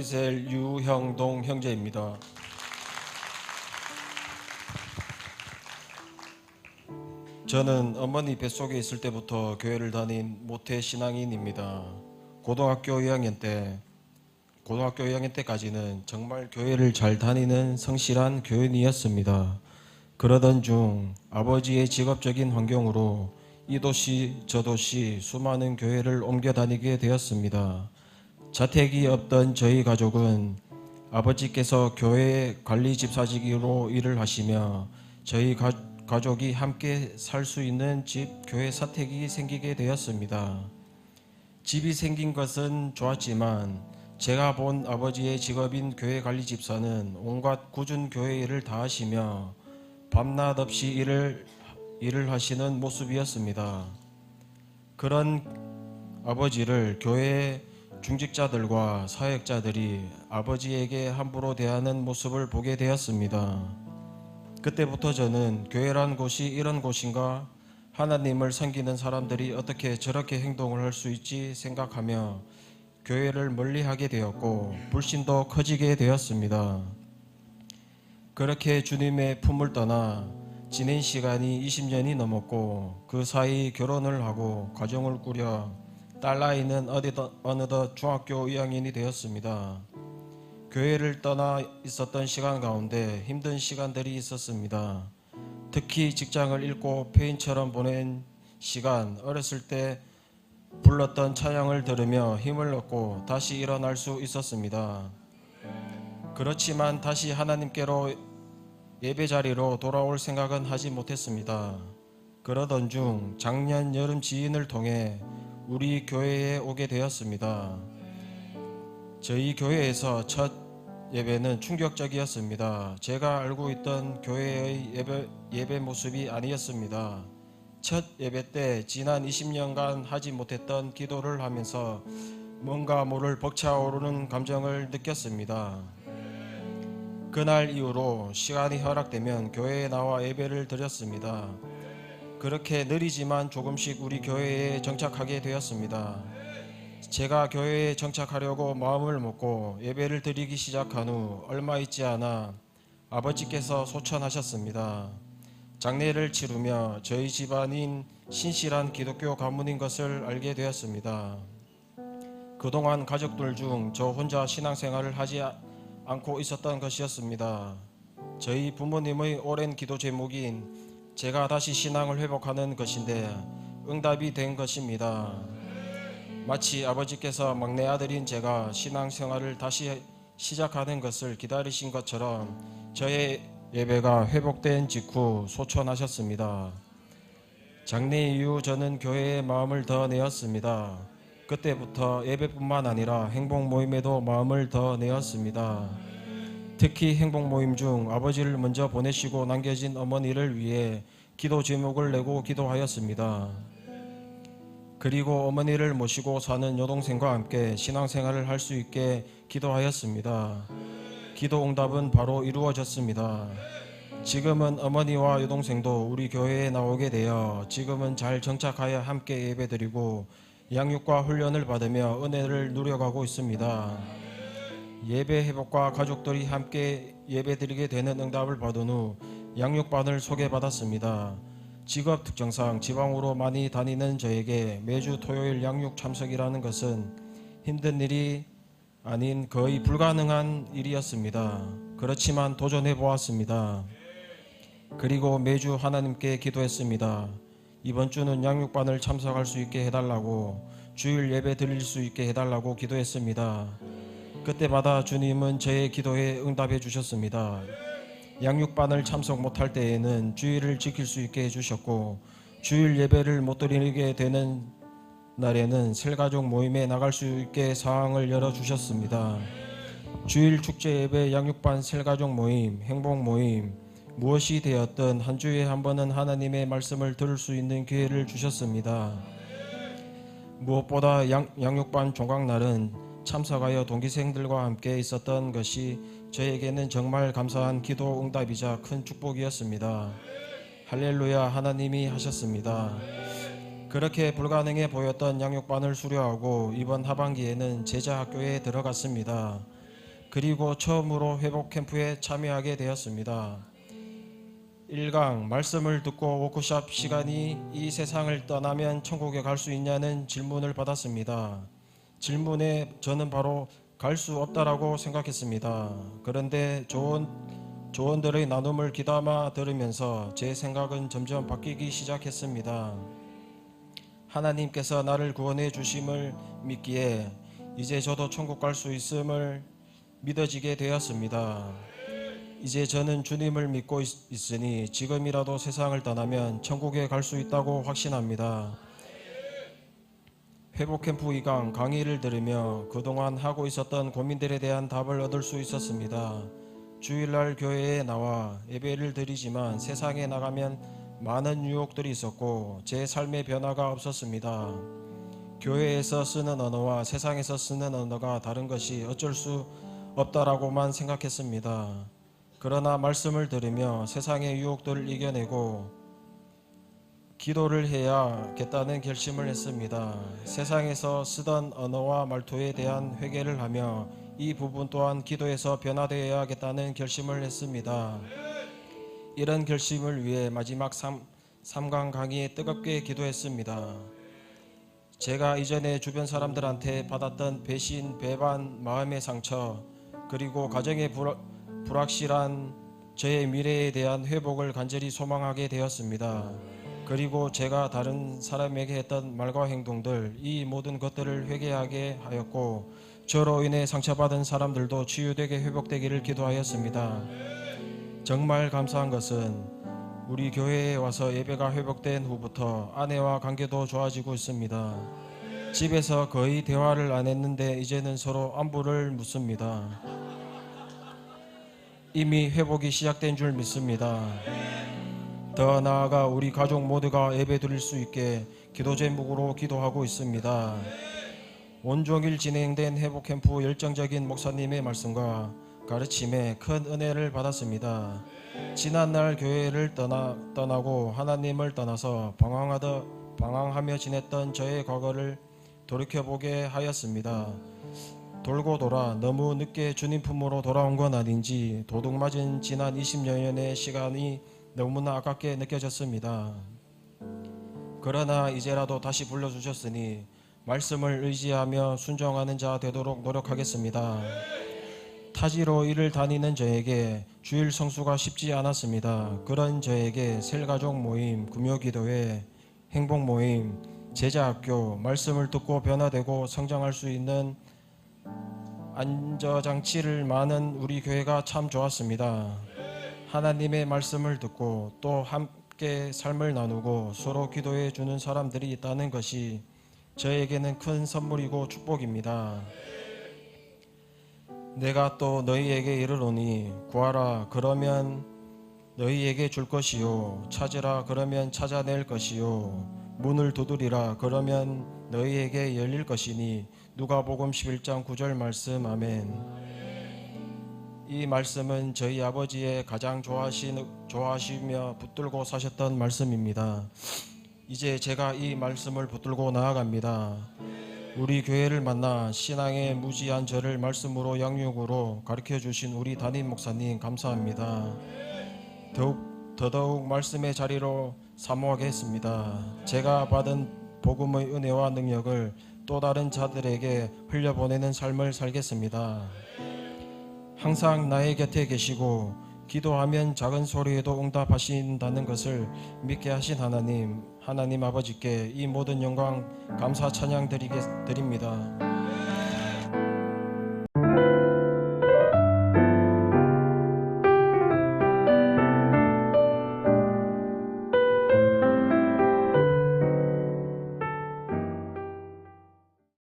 히스토리셀 유형동 형제입니다. 저는 어머니 뱃속에 있을 때부터 교회를 다닌 모태 신앙인입니다. 고등학교 2학년 때 고등학교 2학년 때까지는 정말 교회를 잘 다니는 성실한 교인이었습니다. 그러던 중 아버지의 직업적인 환경으로 이 도시 저 도시 수많은 교회를 옮겨 다니게 되었습니다. 자택이 없던 저희 가족은 아버지께서 교회 관리 집사직으로 일을 하시며 저희 가, 가족이 함께 살 수 있는 집 교회 사택이 생기게 되었습니다. 집이 생긴 것은 좋았지만 제가 본 아버지의 직업인 교회 관리 집사는 온갖 꾸준 교회 일을 다 하시며 밤낮 없이 일을 일을 하시는 모습이었습니다. 그런 아버지를 교회 중직자들과 사역자들이 아버지에게 함부로 대하는 모습을 보게 되었습니다. 그때부터 저는 교회란 곳이 이런 곳인가 하나님을 섬기는 사람들이 어떻게 저렇게 행동을 할 수 있지 생각하며 교회를 멀리하게 되었고 불신도 커지게 되었습니다. 그렇게 주님의 품을 떠나 지낸 시간이 20년이 넘었고 그 사이 결혼을 하고 가정을 꾸려 딸아이는 어디더, 어느덧 중학교 2학년이 되었습니다. 교회를 떠나 있었던 시간 가운데 힘든 시간들이 있었습니다. 특히 직장을 잃고 폐인처럼 보낸 시간, 어렸을 때 불렀던 찬양을 들으며 힘을 얻고 다시 일어날 수 있었습니다. 그렇지만 다시 하나님께로 예배 자리로 돌아올 생각은 하지 못했습니다. 그러던 중 작년 여름 지인을 통해 우리 교회에 오게 되었습니다. 저희 교회에서 첫 예배는 충격적이었습니다. 제가 알고 있던 교회의 예배, 예배 모습이 아니었습니다. 첫 예배 때 지난 20년간 하지 못했던 기도를 하면서 뭔가 모를 벅차오르는 감정을 느꼈습니다. 그날 이후로 시간이 허락되면 교회에 나와 예배를 드렸습니다. 그렇게 느리지만 조금씩 우리 교회에 정착하게 되었습니다. 제가 교회에 정착하려고 마음을 먹고 예배를 드리기 시작한 후 얼마 있지 않아 아버지께서 소천하셨습니다. 장례를 치르며 저희 집안인 신실한 기독교 가문인 것을 알게 되었습니다. 그동안 가족들 중 저 혼자 신앙생활을 하지 않고 있었던 것이었습니다. 저희 부모님의 오랜 기도 제목인 제가 다시 신앙을 회복하는 것인데 응답이 된 것입니다. 마치 아버지께서 막내 아들인 제가 신앙생활을 다시 시작하는 것을 기다리신 것처럼 저의 예배가 회복된 직후 소천하셨습니다. 장례 이후 저는 교회에 마음을 더 내었습니다. 그때부터 예배뿐만 아니라 행복 모임에도 마음을 더 내었습니다. 특히 행복 모임 중 아버지를 먼저 보내시고 남겨진 어머니를 위해 기도 제목을 내고 기도하였습니다. 그리고 어머니를 모시고 사는 여동생과 함께 신앙생활을 할 수 있게 기도하였습니다. 기도 응답은 바로 이루어졌습니다. 지금은 어머니와 여동생도 우리 교회에 나오게 되어 지금은 잘 정착하여 함께 예배드리고 양육과 훈련을 받으며 은혜를 누려가고 있습니다. 예배 회복과 가족들이 함께 예배드리게 되는 응답을 받은 후 양육반을 소개받았습니다. 직업 특성상 지방으로 많이 다니는 저에게 매주 토요일 양육 참석이라는 것은 힘든 일이 아닌 거의 불가능한 일이었습니다. 그렇지만 도전해 보았습니다. 그리고 매주 하나님께 기도했습니다. 이번 주는 양육반을 참석할 수 있게 해달라고 주일 예배 드릴 수 있게 해달라고 기도했습니다. 그때마다 주님은 저의 기도에 응답해 주셨습니다. 양육반을 참석 못할 때에는 주일을 지킬 수 있게 해주셨고 주일 예배를 못 드리게 되는 날에는 셀가족 모임에 나갈 수 있게 상황을 열어주셨습니다. 주일 축제 예배 양육반 셀가족 모임, 행복 모임, 무엇이 되었든 한 주에 한 번은 하나님의 말씀을 들을 수 있는 기회를 주셨습니다. 무엇보다 양, 양육반 종강날은 참석하여 동기생들과 함께 있었던 것이 저에게는 정말 감사한 기도 응답이자 큰 축복이었습니다. 할렐루야 하나님이 하셨습니다. 그렇게 불가능해 보였던 양육반을 수료하고 이번 하반기에는 제자 학교에 들어갔습니다. 그리고 처음으로 회복 캠프에 참여하게 되었습니다. 1강 말씀을 듣고 워크숍 시간이 이 세상을 떠나면 천국에 갈 수 있냐는 질문을 받았습니다. 질문에 저는 바로 갈 수 없다라고 생각했습니다. 그런데 조언 조언들의 나눔을 귀담아 들으면서 제 생각은 점점 바뀌기 시작했습니다. 하나님께서 나를 구원해 주심을 믿기에 이제 저도 천국 갈 수 있음을 믿어지게 되었습니다. 이제 저는 주님을 믿고 있- 있으니 지금이라도 세상을 떠나면 천국에 갈 수 있다고 확신합니다. 회복 캠프 2강 강의를 들으며 그동안 하고 있었던 고민들에 대한 답을 얻을 수 있었습니다. 주일날 교회에 나와 예배를 드리지만 세상에 나가면 많은 유혹들이 있었고 제 삶의 변화가 없었습니다. 교회에서 쓰는 언어와 세상에서 쓰는 언어가 다른 것이 어쩔 수 없다라고만 생각했습니다. 그러나 말씀을 들으며 세상의 유혹들을 이겨내고 기도를 해야겠다는 결심을 했습니다. 세상에서 쓰던 언어와 말투에 대한 회개를 하며 이 부분 또한 기도에서 변화되어야겠다는 결심을 했습니다. 이런 결심을 위해 마지막 3, 3강 강의에 뜨겁게 기도했습니다. 제가 이전에 주변 사람들한테 받았던 배신, 배반, 마음의 상처, 그리고 가정의 불, 불확실한 저의 미래에 대한 회복을 간절히 소망하게 되었습니다. 그리고 제가 다른 사람에게 했던 말과 행동들, 이 모든 것들을 회개하게 하였고, 저로 인해 상처받은 사람들도 치유되게 회복되기를 기도하였습니다. 정말 감사한 것은 우리 교회에 와서 예배가 회복된 후부터 아내와 관계도 좋아지고 있습니다. 집에서 거의 대화를 안 했는데 이제는 서로 안부를 묻습니다. 이미 회복이 시작된 줄 믿습니다. 더 나아가 우리 가족 모두가 예배 드릴 수 있게 기도 제목으로 기도하고 있습니다. 온종일 진행된 회복 캠프 열정적인 목사님의 말씀과 가르침에 큰 은혜를 받았습니다. 지난날 교회를 떠나, 떠나고 하나님을 떠나서 방황하다 방황하며 지냈던 저의 과거를 돌이켜보게 하였습니다. 돌고 돌아 너무 늦게 주님 품으로 돌아온 건 아닌지 도둑맞은 지난 20여년의 시간이 너무나 아깝게 느껴졌습니다. 그러나 이제라도 다시 불러주셨으니 말씀을 의지하며 순종하는 자 되도록 노력하겠습니다. 타지로 일을 다니는 저에게 주일 성수가 쉽지 않았습니다. 그런 저에게 셀가족 모임, 금요기도회, 행복 모임, 제자학교, 말씀을 듣고 변화되고 성장할 수 있는 안저장치를 많은 우리 교회가 참 좋았습니다. 하나님의 말씀을 듣고 또 함께 삶을 나누고 서로 기도해 주는 사람들이 있다는 것이 저에게는 큰 선물이고 축복입니다. 내가 또 너희에게 이르노니 구하라 그러면 너희에게 줄 것이요 찾으라 그러면 찾아낼 것이요 문을 두드리라 그러면 너희에게 열릴 것이니 누가복음 11장 9절 말씀 아멘. 이 말씀은 저희 아버지의 가장 좋아하시, 좋아하시며 붙들고 사셨던 말씀입니다. 이제 제가 이 말씀을 붙들고 나아갑니다. 우리 교회를 만나 신앙의 무지한 저를 말씀으로 양육으로 가르쳐 주신 우리 담임 목사님 감사합니다. 더욱 더더욱 말씀의 자리로 사모하겠습니다. 제가 받은 복음의 은혜와 능력을 또 다른 자들에게 흘려보내는 삶을 살겠습니다. 항상 나의 곁에 계시고 기도하면 작은 소리에도 응답하신다는 것을 믿게 하신 하나님, 하나님 아버지께 이 모든 영광 감사 찬양 드리게 드립니다.